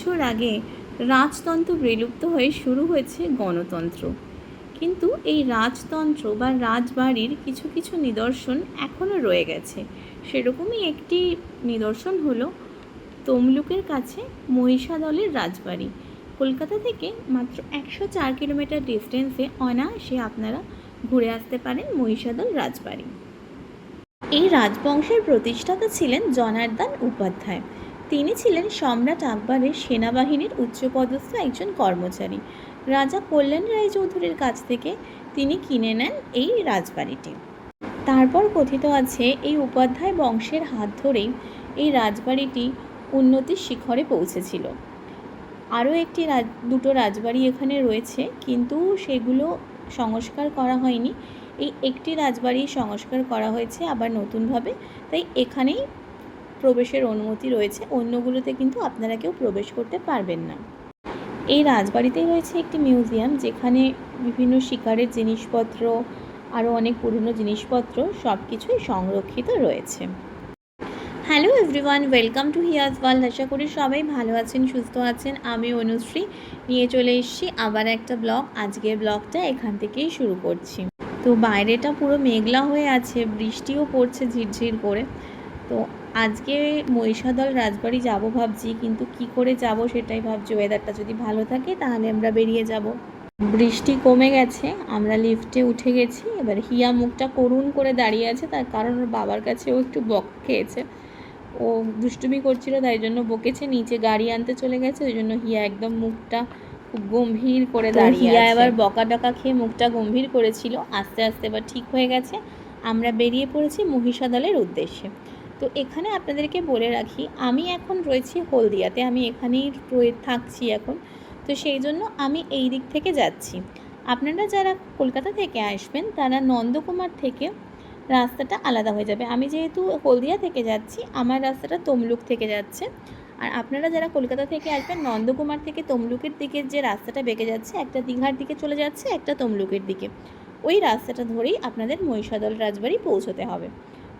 বছর আগে রাজতন্ত্র বিলুপ্ত হয়ে শুরু হয়েছে গণতন্ত্র। কিন্তু এই রাজতন্ত্র বা রাজবাড়ির কিছু কিছু নিদর্শন এখনও রয়ে গেছে। সেরকমই একটি নিদর্শন হলো তমলুকের কাছে মহিষাদলের রাজবাড়ি। কলকাতা থেকে মাত্র একশো চার কিলোমিটার ডিস্টেন্সে অনায়াসে আপনারা ঘুরে আসতে পারেন মহিষাদল রাজবাড়ি। এই রাজবংশের প্রতিষ্ঠাতা ছিলেন জনার্দন উপাধ্যায়। ছিলেন সম্রাট আকবরের সেনাবাহিনীর উচ্চপদস্থ একজন কর্মচারী। রাজা কল্যাণ রায়চৌধুরীর কাছ থেকে তিনি কিনে নেন এই রাজবাড়িটি। তারপর কথিত আছে, এই উপাধ্যায় বংশের হাত ধরেই এই রাজবাড়িটি উন্নতির শিখরে পৌঁছেছিল। আরও একটি রাজ, দুটো রাজবাড়ি এখানে রয়েছে, কিন্তু সেগুলো সংস্কার করা হয়নি। এই একটি রাজবাড়ি সংস্কার করা হয়েছে আবার নতুনভাবে, তাই এখানেই প্রবেশের অনুমতি রয়েছে, অন্যগুলোতে কিন্তু আপনারা কেউ প্রবেশ করতে পারবেন না। এই রাজবাড়িতেই রয়েছে একটি মিউজিয়াম, যেখানে বিভিন্ন শিকারের জিনিসপত্র আরও অনেক পুরনো জিনিসপত্র সব কিছুই সংরক্ষিত রয়েছে। Hello everyone welcome to Hiya's world আশা করি সবাই ভালো আছেন, সুস্থ আছেন। আমি অনুশ্রী। নিয়ে চলে এসেছি আবার একটা ব্লগ। আজকের ব্লগটা এখান থেকেই শুরু করছি। তো বাইরেটা পুরো মেঘলা হয়ে আছে, বৃষ্টিও পড়ছে ঝিরঝির করে। তো আজকে মহিষাদল রাজবাড়ি যাব ভাবছি কিন্তু কি করে যাব সেটাই ভাবছি। ওয়েদারটা যদি ভালো থাকে তাহলে আমরা বেরিয়ে যাব। বৃষ্টি কমে গেছে আমরা লিফটে উঠে গেছি। এবার হিয়া মুখটা করুণ করে দাঁড়িয়ে আছে তার কারণ ওর বাবার কাছে ও একটু বক খেয়েছে। ও দুষ্টুমি করছিল তাই জন্য বকেছে নিচে গাড়ি আনতে চলে গেছে ওই জন্য হিয়া একদম মুখটা খুব গম্ভীর করে দাঁড়িয়ে হিয়া এবার বকা ডকা খেয়ে মুখটা গম্ভীর করেছিল আস্তে আস্তে এবার ঠিক হয়ে গেছে। আমরা বেরিয়ে পড়েছি মহিষাদলের উদ্দেশ্যে। তো এখানে আপনাদেরকে বলে রাখি, আমি এখন রয়েছি হলদিয়াতে, আমি এখানেই রয়ে থাকছি এখন। তো সেই জন্য আমি এই দিক থেকে যাচ্ছি। আপনারা যারা কলকাতা থেকে আসবেন, তারা নন্দকুমার থেকে রাস্তাটা আলাদা হয়ে যাবে। আমি যেহেতু হলদিয়া থেকে যাচ্ছি, আমার রাস্তাটা তমলুক থেকে যাচ্ছে। আর আপনারা যারা কলকাতা থেকে আসবেন, নন্দকুমার থেকে তমলুকের দিকে যে রাস্তাটা বেঁকে যাচ্ছে, একটা দীঘার দিকে চলে যাচ্ছে, একটা তমলুকের দিকে। ওই রাস্তাটা ধরেই আপনাদের মহিষাদল রাজবাড়ি পৌঁছতে হবে।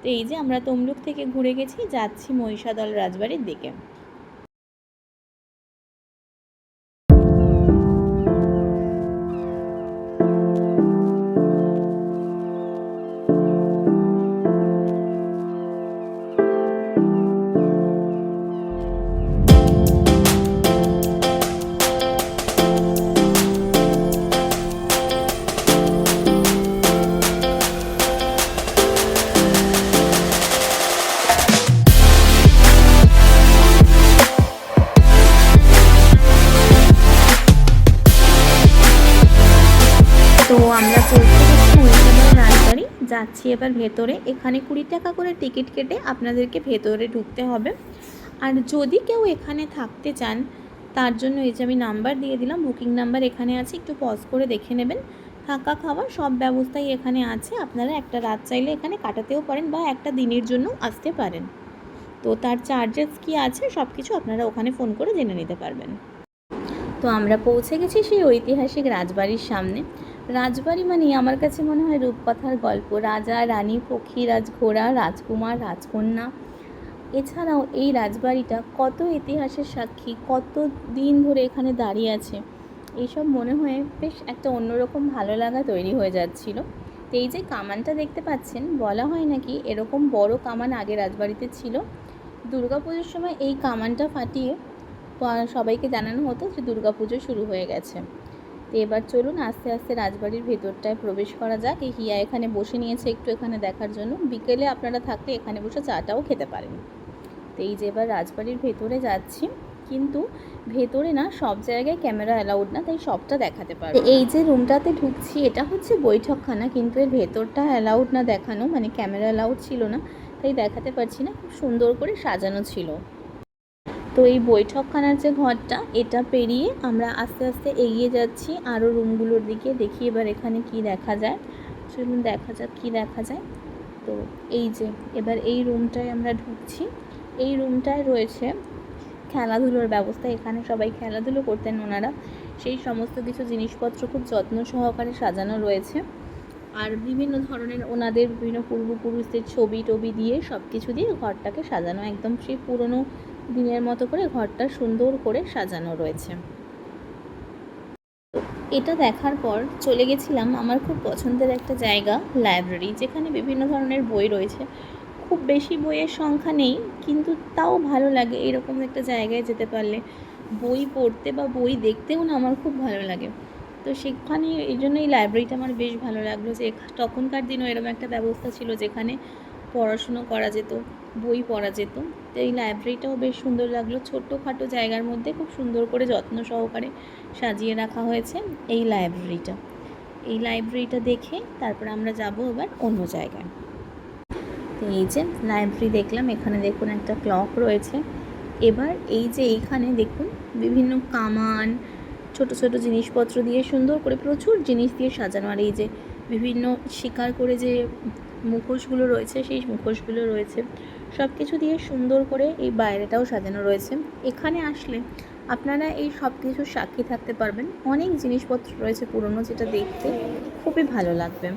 তো এই যে আমরা তমলুক থেকে ঘুরে গেছি যাচ্ছি মহিষাদল রাজবাড়ির দিকে। যাচ্ছি এবার ভেতরে। এখানে কুড়ি টাকা করে টিকিট কেটে আপনাদেরকে ভেতরে ঢুকতে হবে। আর যদি কেউ এখানে থাকতে চান, তার জন্য এই যে আমি নাম্বার দিয়ে দিলাম, বুকিং নাম্বার এখানে আছে, একটু পজ করে দেখে নেবেন। থাকা, খাওয়া সব ব্যবস্থাই এখানে আছে। আপনারা একটা রাত চাইলে এখানে কাটাতেও পারেন বা একটা দিনের জন্য আসতে পারেন। তো তার চার্জেস কি আছে সব কিছু আপনারা ওখানে ফোন করে জেনে নিতে পারবেন। তো আমরা পৌঁছে গেছি সেই ঐতিহাসিক রাজবাড়ির সামনে। রাজবাড়ি মানে আমার কাছে মনে হয় রূপকথার গল্প। রাজা, রানী পক্ষীরাজ ঘোড়া রাজকুমার, রাজকন্যা। এছাড়াও এই রাজবাড়িটা কত ইতিহাসের সাক্ষী, কত দিন ধরে এখানে দাঁড়িয়ে আছে এইসব মনে হয়ে বেশ একটা অন্যরকম ভালো লাগা তৈরি হয়ে যাচ্ছিল। তো এই যে কামানটা দেখতে পাচ্ছেন, বলা হয় নাকি এরকম বড় কামান আগে রাজবাড়িতে ছিল। দুর্গাপুজোর সময় এই কামানটা ফাটিয়ে সবাইকে জানানো হতো যে দুর্গাপুজো শুরু হয়ে গেছে। তো এবার চলুন আস্তে আস্তে রাজবাড়ির ভেতরটায় প্রবেশ করা যাক। এই হিয়া এখানে বসে নিয়েছে একটু এখানে দেখার জন্য। বিকেলে আপনারা থাকলে এখানে বসে চাটাও খেতে পারেন। তো এই যে এবার রাজবাড়ির ভেতরে যাচ্ছি। কিন্তু ভেতরে না, সব জায়গায় ক্যামেরা অ্যালাউড না, তাই সবটা দেখাতে পারব এই যে রুমটাতে ঢুকছি, এটা হচ্ছে বৈঠকখানা, কিন্তু এর ভেতরটা অ্যালাউড না দেখানো মানে ক্যামেরা অ্যালাউড ছিল না, তাই দেখাতে পারছি না। খুব সুন্দর করে সাজানো ছিল। তো এই বৈঠকখানার যে ঘরটা, এটা পেরিয়ে আমরা আস্তে আস্তে এগিয়ে যাচ্ছি আরও রুমগুলোর দিকে। দেখি এবার এখানে কি দেখা যায়। চলুন দেখা যাক কি দেখা যায়। তো এই যে, এবার এই রুমটায় আমরা ঢুকছি। এই রুমটায় রয়েছে খেলাধুলোর ব্যবস্থা। এখানে সবাই খেলাধুলো করতেন ওনারা। সেই সমস্ত কিছু জিনিসপত্র খুব যত্ন সহকারে সাজানো রয়েছে। আর বিভিন্ন ধরনের ওনাদের বিভিন্ন পূর্বপুরুষদের ছবি টবি দিয়ে সব কিছু দিয়ে ঘরটাকে সাজানো। একদম সেই পুরনো দিনের মতো করে ঘরটা সুন্দর করে সাজানো রয়েছে। এটা দেখার পর চলে গেছিলাম আমার খুব পছন্দের একটা জায়গা, লাইব্রেরি, যেখানে বিভিন্ন ধরনের বই রয়েছে। খুব বেশি বইয়ের সংখ্যা নেই, কিন্তু তাও ভালো লাগে এরকম একটা জায়গায় যেতে পারলে। বই পড়তে বা বই দেখতেও না আমার খুব ভালো লাগে। তো সেখানে এই জন্য এই লাইব্রেরিটা আমার বেশ ভালো লাগল যে তখনকার দিনও এরকম একটা ব্যবস্থা ছিল যেখানে পড়াশুনো করা যেত, বই পড়া যেত। তো এই লাইব্রেরিটাও বেশ সুন্দর লাগল। ছোট্টখাটো জায়গার মধ্যে খুব সুন্দর করে যত্ন সহকারে সাজিয়ে রাখা হয়েছে এই লাইব্রেরিটা এই লাইব্রেরিটা দেখে তারপর আমরা যাব এবার অন্য জায়গায়। তো এই যে লাইব্রেরি দেখলাম, এখানে দেখুন একটা ক্লক রয়েছে। এবার এই যে এইখানে দেখুন বিভিন্ন কামান, ছোট ছোট জিনিসপত্র দিয়ে সুন্দর করে প্রচুর জিনিস দিয়ে সাজানো। আর এই যে বিভিন্ন শিকার করে যে মুখোশগুলো রয়েছে, সেই মুখোশগুলো রয়েছে। সব কিছু দিয়ে সুন্দর করে এই বাইরেটাও সাজানো রয়েছে। এখানে আসলে আপনারা এই সব কিছুর সাক্ষী থাকতে পারবেন। অনেক জিনিসপত্র রয়েছে পুরনো যেটা দেখতে খুবই ভালো লাগবে।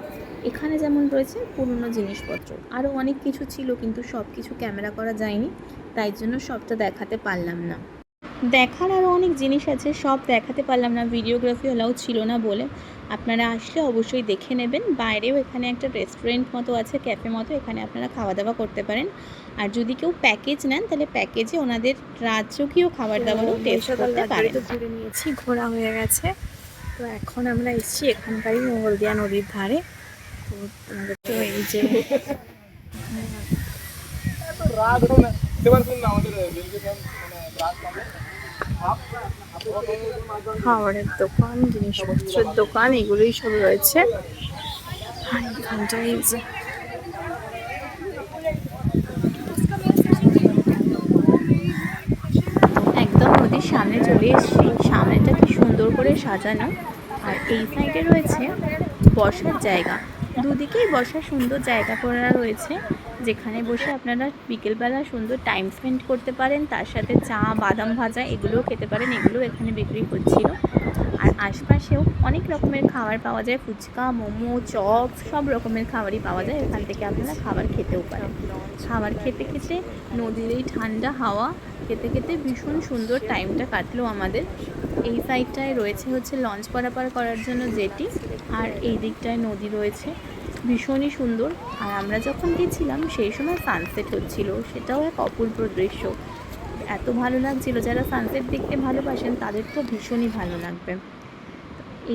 এখানে যেমন রয়েছে পুরনো জিনিসপত্র। আরও অনেক কিছু ছিল কিন্তু সব কিছু ক্যামেরা করা যায়নি, তাই জন্য সবটা দেখাতে পারলাম না। দেখার আরও অনেক জিনিস আছে সব দেখাতে পারলাম না ভিডিওগ্রাফি অ্যালাউ ছিল না বলে। আপনারা আসলে অবশ্যই দেখে নেবেন। বাইরেও এখানে একটা রেস্টুরেন্ট মতো আছে ক্যাফে মতো এখানে আপনারা খাওয়া দাওয়া করতে পারেন। আর যদি কেউ প্যাকেজ নেন তাহলে প্যাকেজে ওনাদের রাজকীয় খাবার দাবারও টেস্ট করতে পারেন। তো ঘুরে নিয়েছি ঘোরা হয়ে গেছে। তো এখন আমরা এসেছি এখানকারই হলদিয়া নদীর ধারে। তো এই যে খাবারের দোকান, জিনিসপত্রের দোকান, এগুলোই সব রয়েছে। একদম নদীর সামনে চলে এসেছি। সামনেটা কি সুন্দর করে সাজানো। আর এই সাইডে রয়েছে বসার জায়গা। দুদিকেই বসার সুন্দর জায়গা করা রয়েছে। যেখানে বসে আপনারা বিকেলবেলা সুন্দর টাইম স্পেন্ড করতে পারেন, তার সাথে চা, বাদাম ভাজা এগুলোও খেতে পারেন এগুলো এখানে বিক্রি হচ্ছিল। আর আশপাশেও অনেক রকমের খাবার পাওয়া যায়, ফুচকা, মোমো, চপ, সব রকমের খাবারই পাওয়া যায়, এখান থেকে আপনারা খাবার খেতেও পারেন। খাবার খেতে খেতে নদীর এই ঠান্ডা হাওয়া খেতে খেতে ভীষণ সুন্দর টাইমটা কাটলো আমাদের। এই সাইডটায় রয়েছে হচ্ছে লঞ্চ পারাপার করার জন্য জেটি, আর এই দিকটায় নদী রয়েছে। ভীষণই সুন্দর। আর আমরা যখন গেছিলাম, সেই সময় সানসেট হচ্ছিল। সেটাও এক অপূর্ব দৃশ্য। এত ভালো লাগছিল। যারা সানসেট দেখতে ভালোবাসেন, তাদের তো ভীষণই ভালো লাগবে।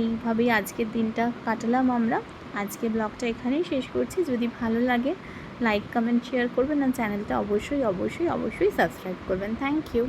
এইভাবেই আজকের দিনটা কাটালাম আমরা। আজকে ব্লগটা এখানেই শেষ করছি। যদি ভালো লাগে লাইক কমেন্ট শেয়ার করবেন। আর চ্যানেলটা অবশ্যই অবশ্যই অবশ্যই সাবস্ক্রাইব করবেন। Thank you